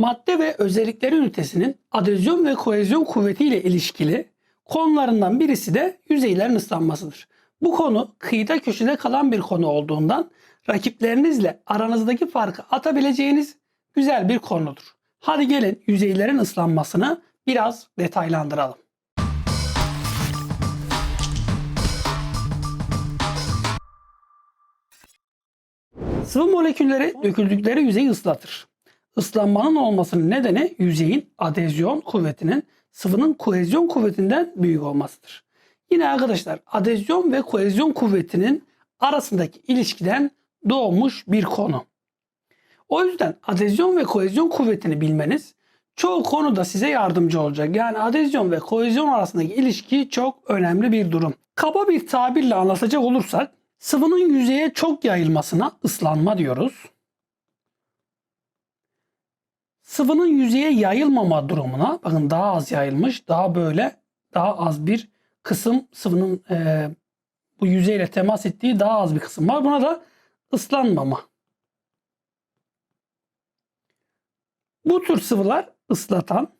Madde ve özellikleri ünitesinin adezyon ve kohezyon kuvveti ile ilişkili konularından birisi de yüzeylerin ıslanmasıdır. Bu konu kıyıda köşede kalan bir konu olduğundan rakiplerinizle aranızdaki farkı atabileceğiniz güzel bir konudur. Hadi gelin yüzeylerin ıslanmasını biraz detaylandıralım. Sıvı molekülleri döküldükleri yüzeyi ıslatır. Islanmanın olmasının nedeni yüzeyin adezyon kuvvetinin sıvının kohezyon kuvvetinden büyük olmasıdır. Yine arkadaşlar adezyon ve kohezyon kuvvetinin arasındaki ilişkiden doğmuş bir konu. O yüzden adezyon ve kohezyon kuvvetini bilmeniz çoğu konuda size yardımcı olacak. Yani adezyon ve kohezyon arasındaki ilişki çok önemli bir durum. Kaba bir tabirle anlatacak olursak sıvının yüzeye çok yayılmasına ıslanma diyoruz. Sıvının yüzeye yayılmama durumuna bakın daha az yayılmış daha böyle daha az bir kısım sıvının e, bu yüzeyle temas ettiği daha az bir kısım var. Buna da ıslanmama. Bu tür sıvılar ıslatan.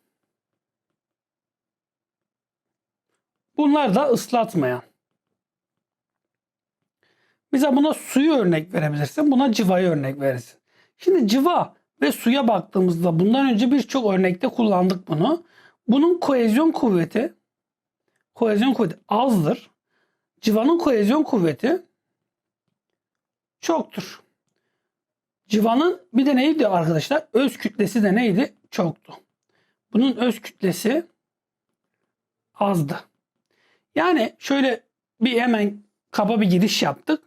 Bunlar da ıslatmayan. Bize buna suyu örnek verebilirsin. Buna cıvayı örnek verirsin. Şimdi cıva ve suya baktığımızda bundan önce birçok örnekte kullandık bunu. Bunun kohezyon kuvveti kohezyon kuvveti azdır. Civanın kohezyon kuvveti çoktur. Civanın bir de neydi arkadaşlar? Öz kütlesi de neydi? Çoktu. Bunun öz kütlesi azdı. Yani şöyle bir hemen kaba bir giriş yaptık.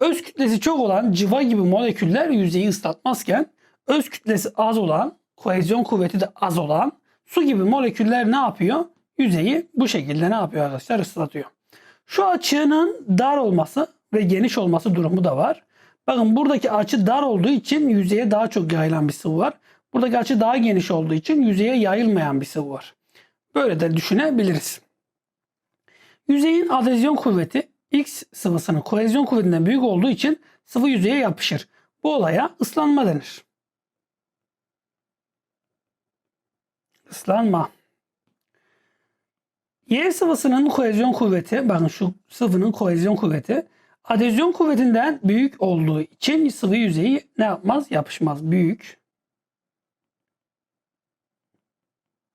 Öz kütlesi çok olan civa gibi moleküller yüzeyi ıslatmazken öz kütlesi az olan, kohezyon kuvveti de az olan su gibi moleküller ne yapıyor? Yüzeyi bu şekilde ne yapıyor arkadaşlar? Islatıyor. Şu açığının dar olması ve geniş olması durumu da var. Bakın buradaki açı dar olduğu için yüzeye daha çok yayılan bir sıvı var. Buradaki açı daha geniş olduğu için yüzeye yayılmayan bir sıvı var. Böyle de düşünebiliriz. Yüzeyin adezyon kuvveti X sıvısının kohezyon kuvvetinden büyük olduğu için sıvı yüzeye yapışır. Bu olaya ıslanma denir. Islanma. Y sıvısının kohezyon kuvveti, bakın şu sıvının kohezyon kuvveti adezyon kuvvetinden büyük olduğu için sıvı yüzeyi ne yapmaz? Yapışmaz. Büyük.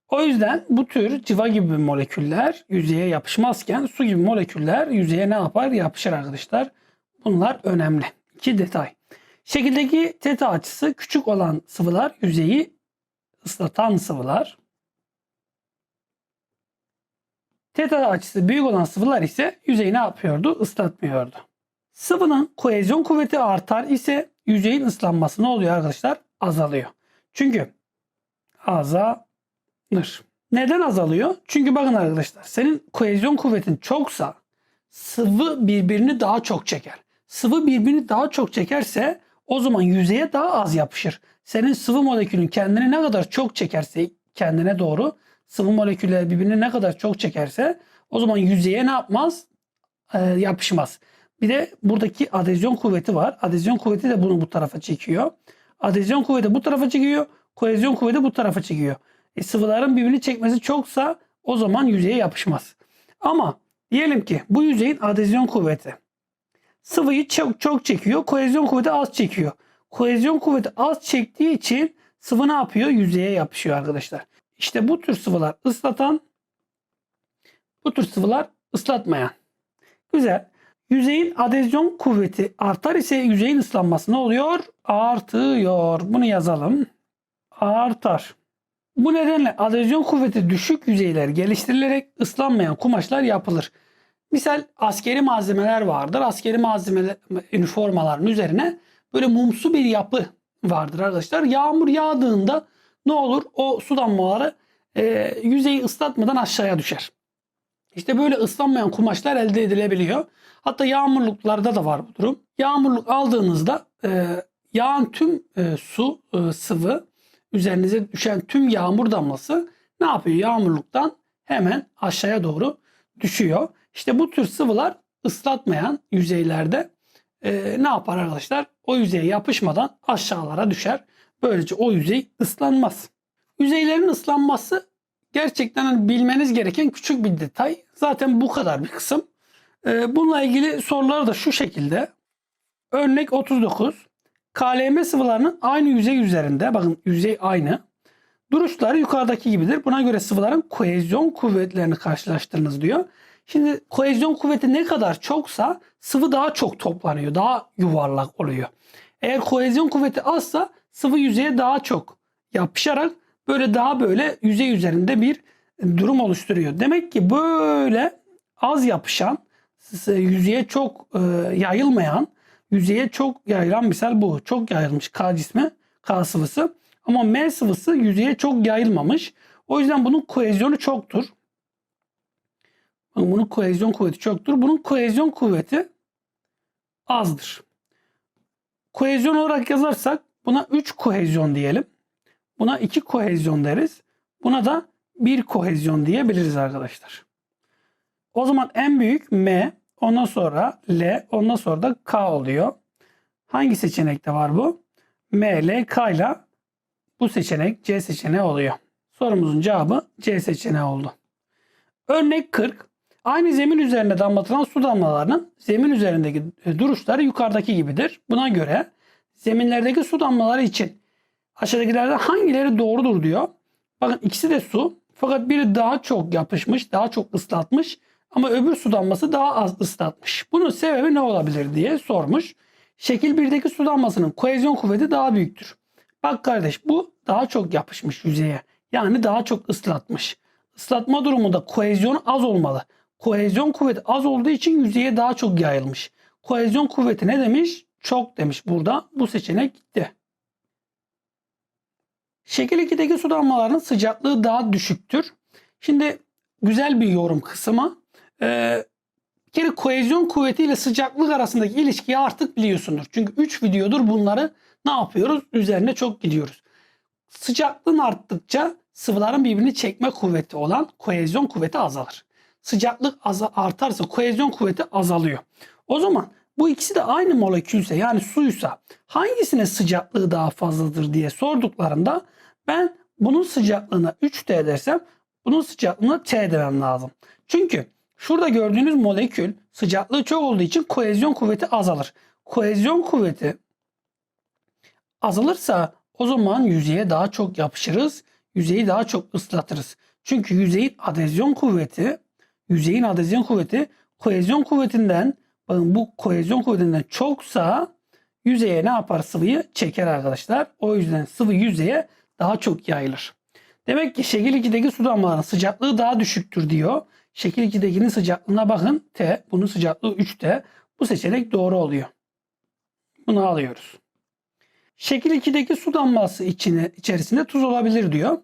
O yüzden bu tür civa gibi moleküller yüzeye yapışmazken su gibi moleküller yüzeye ne yapar? Yapışır arkadaşlar. Bunlar önemli. İki detay. Şekildeki teta açısı küçük olan sıvılar yüzeyi ıslatan sıvılar. Teta açısı büyük olan sıvılar ise yüzeyi ne yapıyordu? Islatmıyordu. Sıvının kohezyon kuvveti artar ise yüzeyin ıslanması ne oluyor arkadaşlar? Azalıyor. Çünkü azalır. Neden azalıyor? Çünkü bakın arkadaşlar senin kohezyon kuvvetin çoksa sıvı birbirini daha çok çeker. Sıvı birbirini daha çok çekerse o zaman yüzeye daha az yapışır. Senin sıvı molekülün kendini ne kadar çok çekerse kendine doğru sıvı moleküller birbirini ne kadar çok çekerse o zaman yüzeye ne yapmaz? Ee, yapışmaz. Bir de buradaki adezyon kuvveti var. Adezyon kuvveti de bunu bu tarafa çekiyor. Adezyon kuvveti bu tarafa çekiyor. Kohezyon kuvveti bu tarafa çekiyor. E, sıvıların birbirini çekmesi çoksa o zaman yüzeye yapışmaz. Ama diyelim ki bu yüzeyin adezyon kuvveti sıvıyı çok çok çekiyor. Kohezyon kuvveti az çekiyor. Kohezyon kuvveti az çektiği için sıvı ne yapıyor? Yüzeye yapışıyor arkadaşlar. İşte bu tür sıvılar ıslatan, bu tür sıvılar ıslatmayan. Güzel. Yüzeyin adezyon kuvveti artar ise yüzeyin ıslanması ne oluyor? Artıyor. Bunu yazalım. Artar. Bu nedenle adezyon kuvveti düşük yüzeyler geliştirilerek ıslanmayan kumaşlar yapılır. Misal askeri malzemeler vardır. Askeri malzemeler üniformaların üzerine böyle mumsu bir yapı vardır arkadaşlar. Yağmur yağdığında ne olur? O su damlaları e, yüzeyi ıslatmadan aşağıya düşer. İşte böyle ıslanmayan kumaşlar elde edilebiliyor. Hatta yağmurluklarda da var bu durum. Yağmurluk aldığınızda e, yağan tüm e, su e, sıvı üzerinize düşen tüm yağmur damlası ne yapıyor? Yağmurluktan hemen aşağıya doğru düşüyor. İşte bu tür sıvılar ıslatmayan yüzeylerde e, ne yapar arkadaşlar? O yüzeye yapışmadan aşağılara düşer. Böylece o yüzey ıslanmaz. Yüzeylerin ıslanması gerçekten hani bilmeniz gereken küçük bir detay. Zaten bu kadar bir kısım. Ee, bununla ilgili sorular da şu şekilde. Örnek 39. KLM sıvılarının aynı yüzey üzerinde, bakın yüzey aynı. Duruşları yukarıdaki gibidir. Buna göre sıvıların kohezyon kuvvetlerini karşılaştırınız diyor. Şimdi kohezyon kuvveti ne kadar çoksa sıvı daha çok toplanıyor. Daha yuvarlak oluyor. Eğer kohezyon kuvveti azsa sıvı yüzeye daha çok yapışarak böyle daha böyle yüzey üzerinde bir durum oluşturuyor. Demek ki böyle az yapışan, yüzeye çok e, yayılmayan, yüzeye çok yayılan misal bu. Çok yayılmış K cismi, K sıvısı. Ama M sıvısı yüzeye çok yayılmamış. O yüzden bunun kohezyonu çoktur. Bunun kohezyon kuvveti çoktur. Bunun kohezyon kuvveti azdır. Kohezyon olarak yazarsak buna 3 kohezyon diyelim. Buna 2 kohezyon deriz. Buna da 1 kohezyon diyebiliriz arkadaşlar. O zaman en büyük M, ondan sonra L, ondan sonra da K oluyor. Hangi seçenekte var bu? M, L, K ile bu seçenek C seçeneği oluyor. Sorumuzun cevabı C seçeneği oldu. Örnek 40. Aynı zemin üzerinde damlatılan su damlalarının zemin üzerindeki duruşları yukarıdaki gibidir. Buna göre zeminlerdeki su damlaları için aşağıdakilerden hangileri doğrudur diyor. Bakın ikisi de su. Fakat biri daha çok yapışmış, daha çok ıslatmış ama öbür su damlası daha az ıslatmış. Bunun sebebi ne olabilir diye sormuş. Şekil 1'deki su damlasının kohezyon kuvveti daha büyüktür. Bak kardeş bu daha çok yapışmış yüzeye. Yani daha çok ıslatmış. Islatma durumunda kohezyon az olmalı. Kohezyon kuvveti az olduğu için yüzeye daha çok yayılmış. Kohezyon kuvveti ne demiş? Çok demiş burada. Bu seçenek gitti. Şekil 2'deki su damlalarının sıcaklığı daha düşüktür. Şimdi güzel bir yorum kısmı. Ee, bir kere kohezyon kuvveti ile sıcaklık arasındaki ilişkiyi artık biliyorsundur. Çünkü 3 videodur bunları ne yapıyoruz? Üzerine çok gidiyoruz. Sıcaklığın arttıkça sıvıların birbirini çekme kuvveti olan kohezyon kuvveti azalır. Sıcaklık artarsa kohezyon kuvveti azalıyor. O zaman bu ikisi de aynı molekülse yani suysa hangisinin sıcaklığı daha fazladır diye sorduklarında ben bunun sıcaklığına 3T dersem bunun sıcaklığına T demem lazım. Çünkü şurada gördüğünüz molekül sıcaklığı çok olduğu için kohezyon kuvveti azalır. Kohezyon kuvveti azalırsa o zaman yüzeye daha çok yapışırız. Yüzeyi daha çok ıslatırız. Çünkü yüzeyin adezyon kuvveti yüzeyin adezyon kuvveti kohezyon kuvvetinden bakın bu kohezyon kuvvetinden çoksa yüzeye ne yapar sıvıyı çeker arkadaşlar. O yüzden sıvı yüzeye daha çok yayılır. Demek ki şekil 2'deki su damlalarının sıcaklığı daha düşüktür diyor. Şekil 2'dekinin sıcaklığına bakın. T. Bunun sıcaklığı 3T. Bu seçenek doğru oluyor. Bunu alıyoruz. Şekil 2'deki su damlası içine, içerisinde tuz olabilir diyor.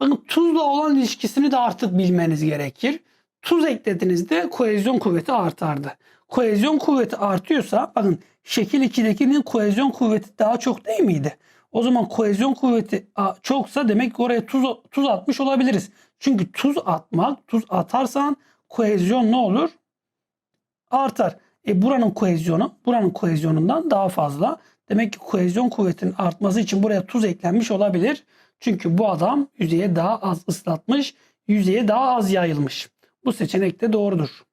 Bakın tuzla olan ilişkisini de artık bilmeniz gerekir. Tuz eklediğinizde kohezyon kuvveti artardı. Kohezyon kuvveti artıyorsa bakın şekil 2'dekinin kohezyon kuvveti daha çok değil miydi? O zaman kohezyon kuvveti çoksa demek ki oraya tuz, tuz atmış olabiliriz. Çünkü tuz atmak, tuz atarsan kohezyon ne olur? Artar. E buranın kohezyonu buranın kohezyonundan daha fazla. Demek ki kohezyon kuvvetinin artması için buraya tuz eklenmiş olabilir. Çünkü bu adam yüzeye daha az ıslatmış, yüzeye daha az yayılmış. Bu seçenek de doğrudur.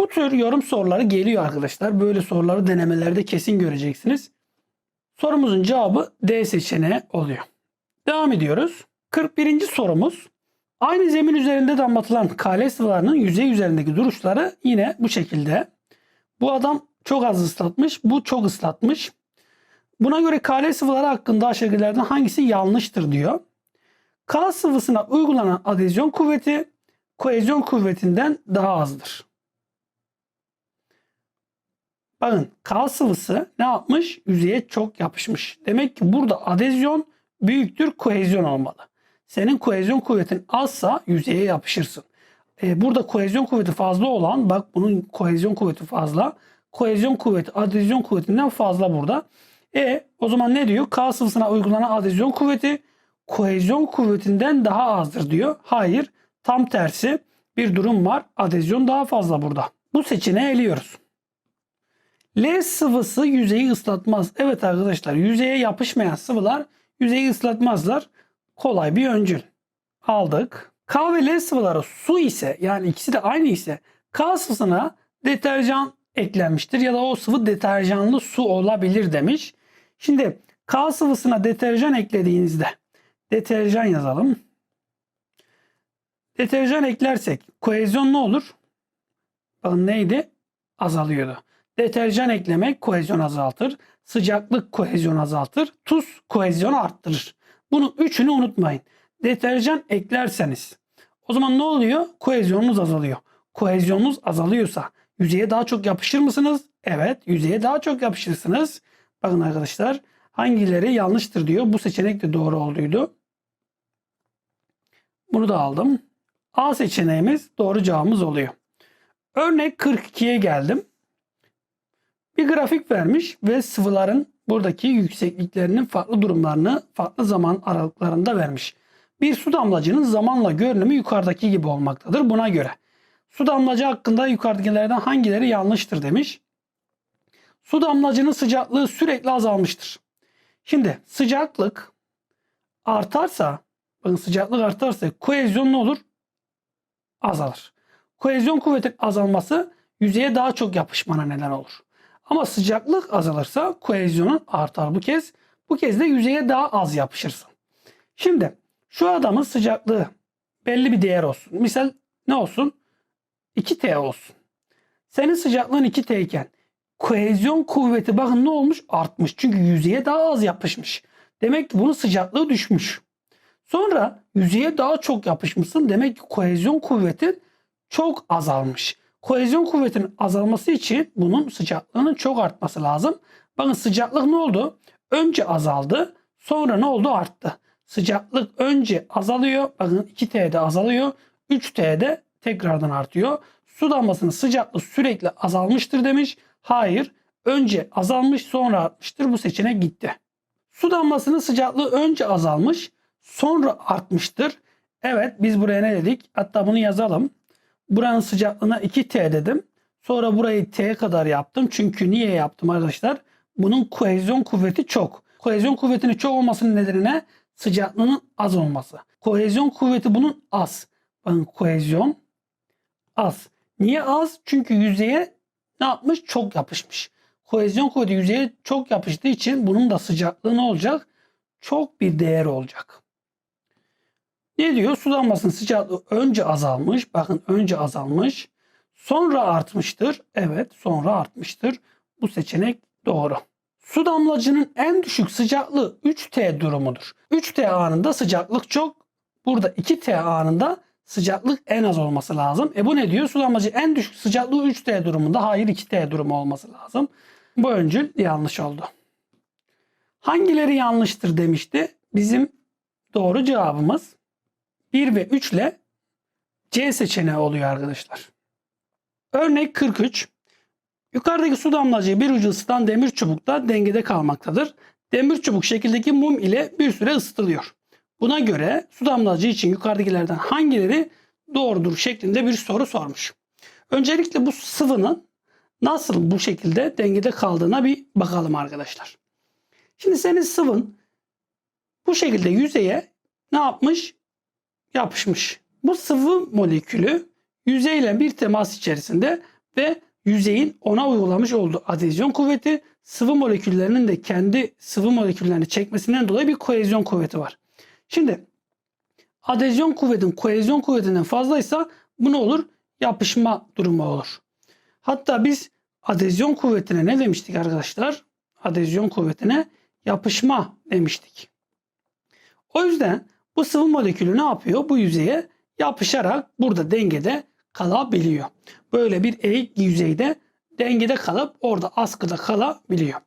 Bu tür yorum soruları geliyor arkadaşlar. Böyle soruları denemelerde kesin göreceksiniz. Sorumuzun cevabı D seçeneği oluyor. Devam ediyoruz. 41. sorumuz. Aynı zemin üzerinde damlatılan kale sıvılarının yüzey üzerindeki duruşları yine bu şekilde. Bu adam çok az ıslatmış, bu çok ıslatmış. Buna göre kale sıvıları hakkında aşağıdakilerden hangisi yanlıştır diyor. K sıvısına uygulanan adezyon kuvveti kohezyon kuvvetinden daha azdır. Bakın K sıvısı ne yapmış? Yüzeye çok yapışmış. Demek ki burada adezyon büyüktür kohezyon olmalı. Senin kohezyon kuvvetin azsa yüzeye yapışırsın. Ee, burada kohezyon kuvveti fazla olan bak bunun kohezyon kuvveti fazla. Kohezyon kuvveti adezyon kuvvetinden fazla burada. E o zaman ne diyor? K sıvısına uygulanan adezyon kuvveti kohezyon kuvvetinden daha azdır diyor. Hayır tam tersi bir durum var. Adezyon daha fazla burada. Bu seçeneği eliyoruz. L sıvısı yüzeyi ıslatmaz. Evet arkadaşlar yüzeye yapışmayan sıvılar yüzeyi ıslatmazlar. Kolay bir öncül. Aldık. K ve L sıvıları su ise yani ikisi de aynı ise K sıvısına deterjan eklenmiştir ya da o sıvı deterjanlı su olabilir demiş. Şimdi K sıvısına deterjan eklediğinizde deterjan yazalım. Deterjan eklersek kohezyon ne olur? Bakın neydi? Azalıyordu. Deterjan eklemek kohezyon azaltır. Sıcaklık kohezyon azaltır. Tuz kohezyonu arttırır. Bunu üçünü unutmayın. Deterjan eklerseniz o zaman ne oluyor? Kohezyonunuz azalıyor. Kohezyonunuz azalıyorsa yüzeye daha çok yapışır mısınız? Evet, yüzeye daha çok yapışırsınız. Bakın arkadaşlar hangileri yanlıştır diyor. Bu seçenek de doğru olduydu. Bunu da aldım. A seçeneğimiz doğru cevabımız oluyor. Örnek 42'ye geldim. Bir grafik vermiş ve sıvıların buradaki yüksekliklerinin farklı durumlarını farklı zaman aralıklarında vermiş. Bir su damlacının zamanla görünümü yukarıdaki gibi olmaktadır. Buna göre su damlacı hakkında yukarıdakilerden hangileri yanlıştır demiş. Su damlacının sıcaklığı sürekli azalmıştır. Şimdi sıcaklık artarsa, bakın sıcaklık artarsa kohezyon ne olur? Azalır. Kohezyon kuvvetin azalması yüzeye daha çok yapışmana neden olur. Ama sıcaklık azalırsa kohezyonun artar bu kez. Bu kez de yüzeye daha az yapışırsın. Şimdi şu adamın sıcaklığı belli bir değer olsun. Misal ne olsun? 2T olsun. Senin sıcaklığın 2T iken kohezyon kuvveti bakın ne olmuş? Artmış. Çünkü yüzeye daha az yapışmış. Demek ki bunun sıcaklığı düşmüş. Sonra yüzeye daha çok yapışmışsın. Demek ki kohezyon kuvvetin çok azalmış. Kohezyon kuvvetinin azalması için bunun sıcaklığının çok artması lazım. Bakın sıcaklık ne oldu? Önce azaldı. Sonra ne oldu? Arttı. Sıcaklık önce azalıyor. Bakın 2T'de azalıyor. 3T'de tekrardan artıyor. Su damlasının sıcaklığı sürekli azalmıştır demiş. Hayır. Önce azalmış sonra artmıştır. Bu seçenek gitti. Su damlasının sıcaklığı önce azalmış sonra artmıştır. Evet biz buraya ne dedik? Hatta bunu yazalım. Buranın sıcaklığına 2T dedim. Sonra burayı T kadar yaptım. Çünkü niye yaptım arkadaşlar? Bunun kohezyon kuvveti çok. Kohezyon kuvvetinin çok olmasının nedeni ne? Sıcaklığının az olması. Kohezyon kuvveti bunun az. Bakın kohezyon az. Niye az? Çünkü yüzeye ne yapmış? Çok yapışmış. Kohezyon kuvveti yüzeye çok yapıştığı için bunun da sıcaklığı ne olacak? Çok bir değer olacak. Ne diyor? Su damlasının sıcaklığı önce azalmış. Bakın önce azalmış. Sonra artmıştır. Evet sonra artmıştır. Bu seçenek doğru. Su damlacının en düşük sıcaklığı 3T durumudur. 3T anında sıcaklık çok. Burada 2T anında sıcaklık en az olması lazım. E bu ne diyor? Su damlacı en düşük sıcaklığı 3T durumunda. Hayır 2T durumu olması lazım. Bu öncül yanlış oldu. Hangileri yanlıştır demişti. Bizim doğru cevabımız 1 ve 3 ile C seçeneği oluyor arkadaşlar. Örnek 43. Yukarıdaki su damlacığı bir ucu ısıtan demir çubukta dengede kalmaktadır. Demir çubuk şekildeki mum ile bir süre ısıtılıyor. Buna göre su damlacığı için yukarıdakilerden hangileri doğrudur şeklinde bir soru sormuş. Öncelikle bu sıvının nasıl bu şekilde dengede kaldığına bir bakalım arkadaşlar. Şimdi senin sıvın bu şekilde yüzeye ne yapmış? Yapışmış. Bu sıvı molekülü yüzeyle bir temas içerisinde ve yüzeyin ona uygulamış olduğu adezyon kuvveti sıvı moleküllerinin de kendi sıvı moleküllerini çekmesinden dolayı bir kohezyon kuvveti var. Şimdi adezyon kuvvetin kohezyon kuvvetinden fazlaysa bu ne olur? Yapışma durumu olur. Hatta biz adezyon kuvvetine ne demiştik arkadaşlar? Adezyon kuvvetine yapışma demiştik. O yüzden bu sıvı molekülü ne yapıyor? Bu yüzeye yapışarak burada dengede kalabiliyor. Böyle bir eğik yüzeyde dengede kalıp orada askıda kalabiliyor.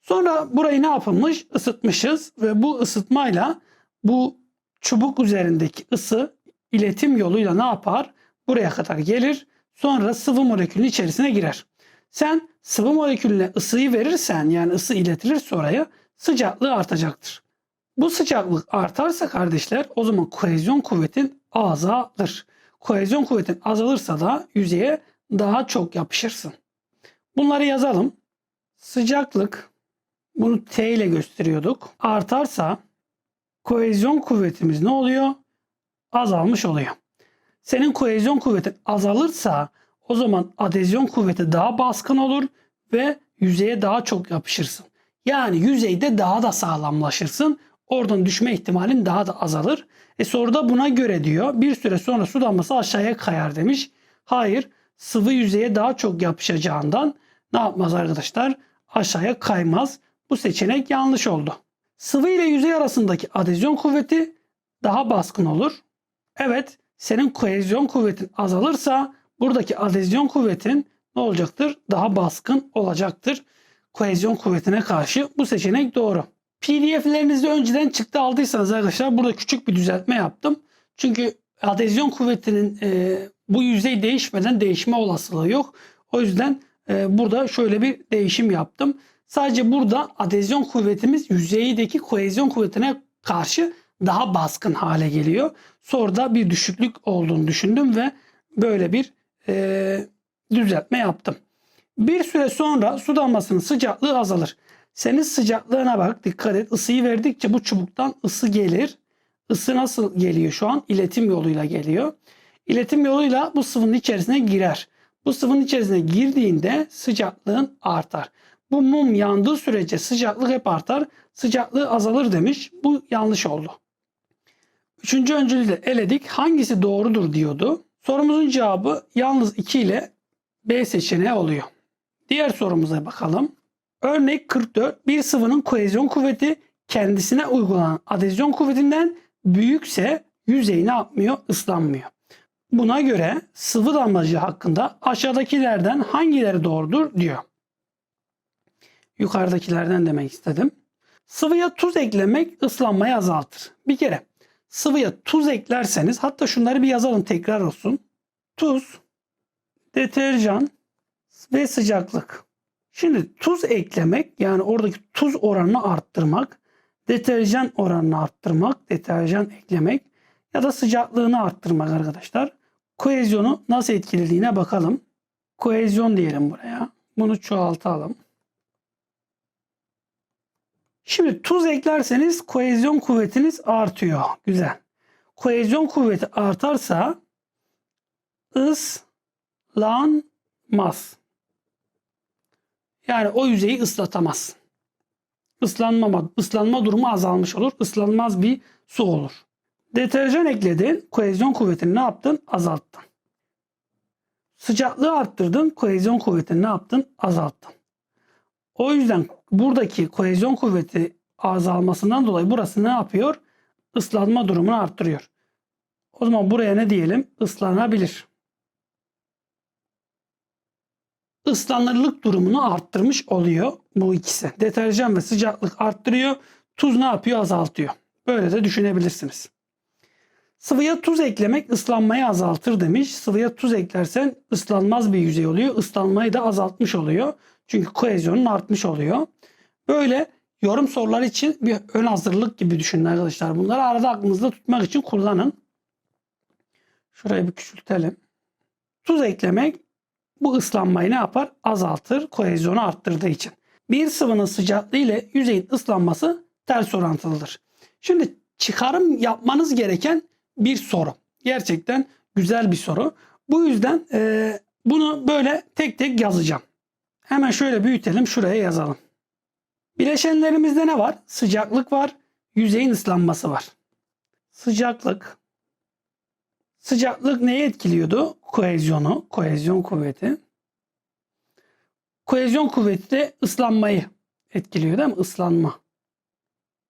Sonra burayı ne yapılmış? Isıtmışız ve bu ısıtmayla bu çubuk üzerindeki ısı iletim yoluyla ne yapar? Buraya kadar gelir. Sonra sıvı molekülün içerisine girer. Sen sıvı molekülüne ısıyı verirsen yani ısı iletilirse oraya sıcaklığı artacaktır. Bu sıcaklık artarsa kardeşler o zaman kohezyon kuvvetin azalır. Kohezyon kuvvetin azalırsa da yüzeye daha çok yapışırsın. Bunları yazalım. Sıcaklık bunu T ile gösteriyorduk. Artarsa kohezyon kuvvetimiz ne oluyor? Azalmış oluyor. Senin kohezyon kuvvetin azalırsa o zaman adezyon kuvveti daha baskın olur ve yüzeye daha çok yapışırsın. Yani yüzeyde daha da sağlamlaşırsın. Oradan düşme ihtimalin daha da azalır. E soruda buna göre diyor bir süre sonra su damlası aşağıya kayar demiş. Hayır sıvı yüzeye daha çok yapışacağından ne yapmaz arkadaşlar? Aşağıya kaymaz. Bu seçenek yanlış oldu. Sıvı ile yüzey arasındaki adezyon kuvveti daha baskın olur. Evet senin kohezyon kuvvetin azalırsa buradaki adezyon kuvvetin ne olacaktır? Daha baskın olacaktır. Kohezyon kuvvetine karşı bu seçenek doğru. PDF'lerinizi önceden çıktı aldıysanız arkadaşlar burada küçük bir düzeltme yaptım. Çünkü adezyon kuvvetinin e, bu yüzey değişmeden değişme olasılığı yok. O yüzden e, burada şöyle bir değişim yaptım. Sadece burada adezyon kuvvetimiz yüzeydeki kohezyon kuvvetine karşı daha baskın hale geliyor. Soruda bir düşüklük olduğunu düşündüm ve böyle bir e, düzeltme yaptım. Bir süre sonra su damlasının sıcaklığı azalır. Senin sıcaklığına bak dikkat et ısıyı verdikçe bu çubuktan ısı gelir. Isı nasıl geliyor şu an? İletim yoluyla geliyor. İletim yoluyla bu sıvının içerisine girer. Bu sıvının içerisine girdiğinde sıcaklığın artar. Bu mum yandığı sürece sıcaklık hep artar. Sıcaklığı azalır demiş. Bu yanlış oldu. Üçüncü öncülü de eledik. Hangisi doğrudur diyordu. Sorumuzun cevabı yalnız 2 ile B seçeneği oluyor. Diğer sorumuza bakalım. Örnek 44. Bir sıvının kohezyon kuvveti kendisine uygulanan adezyon kuvvetinden büyükse yüzey ne yapmıyor? Islanmıyor. Buna göre sıvı damlacı hakkında aşağıdakilerden hangileri doğrudur diyor. Yukarıdakilerden demek istedim. Sıvıya tuz eklemek ıslanmayı azaltır. Bir kere sıvıya tuz eklerseniz hatta şunları bir yazalım tekrar olsun. Tuz, deterjan ve sıcaklık. Şimdi tuz eklemek yani oradaki tuz oranını arttırmak, deterjan oranını arttırmak, deterjan eklemek ya da sıcaklığını arttırmak arkadaşlar. Kohezyonu nasıl etkilediğine bakalım. Kohezyon diyelim buraya. Bunu çoğaltalım. Şimdi tuz eklerseniz kohezyon kuvvetiniz artıyor. Güzel. Kohezyon kuvveti artarsa ıslanmaz. Yani o yüzeyi ıslatamaz. Islanma, ıslanma durumu azalmış olur. Islanmaz bir su olur. Deterjan ekledin. Kohezyon kuvvetini ne yaptın? Azalttın. Sıcaklığı arttırdın. Kohezyon kuvvetini ne yaptın? Azalttın. O yüzden buradaki kohezyon kuvveti azalmasından dolayı burası ne yapıyor? Islanma durumunu arttırıyor. O zaman buraya ne diyelim? Islanabilir. Islanırlık durumunu arttırmış oluyor bu ikisi. Deterjan ve sıcaklık arttırıyor. Tuz ne yapıyor? Azaltıyor. Böyle de düşünebilirsiniz. Sıvıya tuz eklemek ıslanmayı azaltır demiş. Sıvıya tuz eklersen ıslanmaz bir yüzey oluyor. Islanmayı da azaltmış oluyor. Çünkü kohezyonun artmış oluyor. Böyle yorum soruları için bir ön hazırlık gibi düşünün arkadaşlar. Bunları arada aklınızda tutmak için kullanın. Şurayı bir küçültelim. Tuz eklemek bu ıslanmayı ne yapar? Azaltır, kohezyonu arttırdığı için. Bir sıvının sıcaklığı ile yüzeyin ıslanması ters orantılıdır. Şimdi çıkarım yapmanız gereken bir soru. Gerçekten güzel bir soru. Bu yüzden e, bunu böyle tek tek yazacağım. Hemen şöyle büyütelim, şuraya yazalım. Bileşenlerimizde ne var? Sıcaklık var, yüzeyin ıslanması var. Sıcaklık. Sıcaklık neyi etkiliyordu? Kohezyonu, kohezyon kuvveti. Kohezyon kuvveti de ıslanmayı etkiliyor değil mi? Islanma.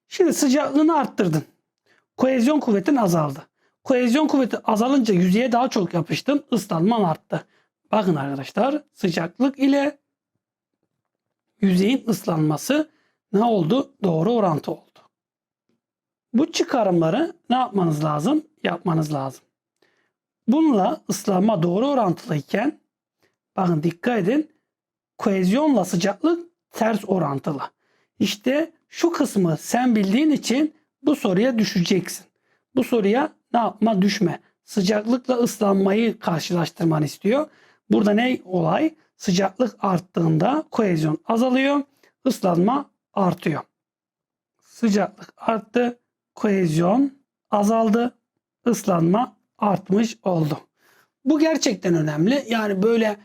Şimdi sıcaklığını arttırdın. Kohezyon kuvvetin azaldı. Kohezyon kuvveti azalınca yüzeye daha çok yapıştın. Islanman arttı. Bakın arkadaşlar sıcaklık ile yüzeyin ıslanması ne oldu? Doğru orantı oldu. Bu çıkarımları ne yapmanız lazım? Yapmanız lazım. Bununla ıslanma doğru orantılıyken bakın dikkat edin kohezyonla sıcaklık ters orantılı. İşte şu kısmı sen bildiğin için bu soruya düşeceksin. Bu soruya ne yapma düşme. Sıcaklıkla ıslanmayı karşılaştırmanı istiyor. Burada ne olay? Sıcaklık arttığında kohezyon azalıyor, ıslanma artıyor. Sıcaklık arttı, kohezyon azaldı, ıslanma artmış oldu. Bu gerçekten önemli. Yani böyle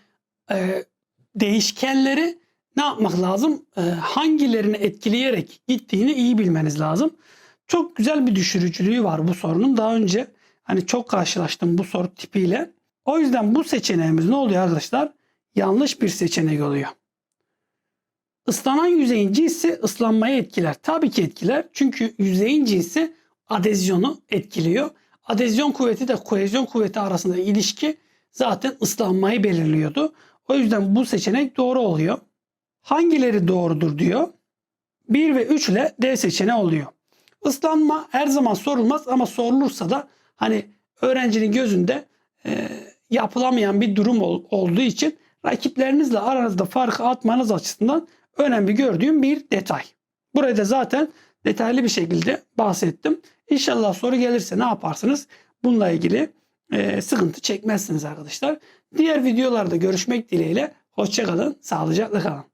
e, değişkenleri ne yapmak lazım? E, hangilerini etkileyerek gittiğini iyi bilmeniz lazım. Çok güzel bir düşürücülüğü var bu sorunun. Daha önce hani çok karşılaştım bu soru tipiyle. O yüzden bu seçeneğimiz ne oluyor arkadaşlar? Yanlış bir seçenek oluyor. Islanan yüzeyin cinsi ıslanmayı etkiler. Tabii ki etkiler. Çünkü yüzeyin cinsi adezyonu etkiliyor. Adezyon kuvveti de kohezyon kuvveti arasında ilişki zaten ıslanmayı belirliyordu. O yüzden bu seçenek doğru oluyor. Hangileri doğrudur diyor. 1 ve 3 ile D seçeneği oluyor. Islanma her zaman sorulmaz ama sorulursa da hani öğrencinin gözünde e, yapılamayan bir durum ol- olduğu için rakiplerinizle aranızda farkı atmanız açısından önemli gördüğüm bir detay. Burayı da zaten detaylı bir şekilde bahsettim. İnşallah soru gelirse ne yaparsınız? Bununla ilgili e, sıkıntı çekmezsiniz arkadaşlar. Diğer videolarda görüşmek dileğiyle. Hoşçakalın, sağlıcakla kalın.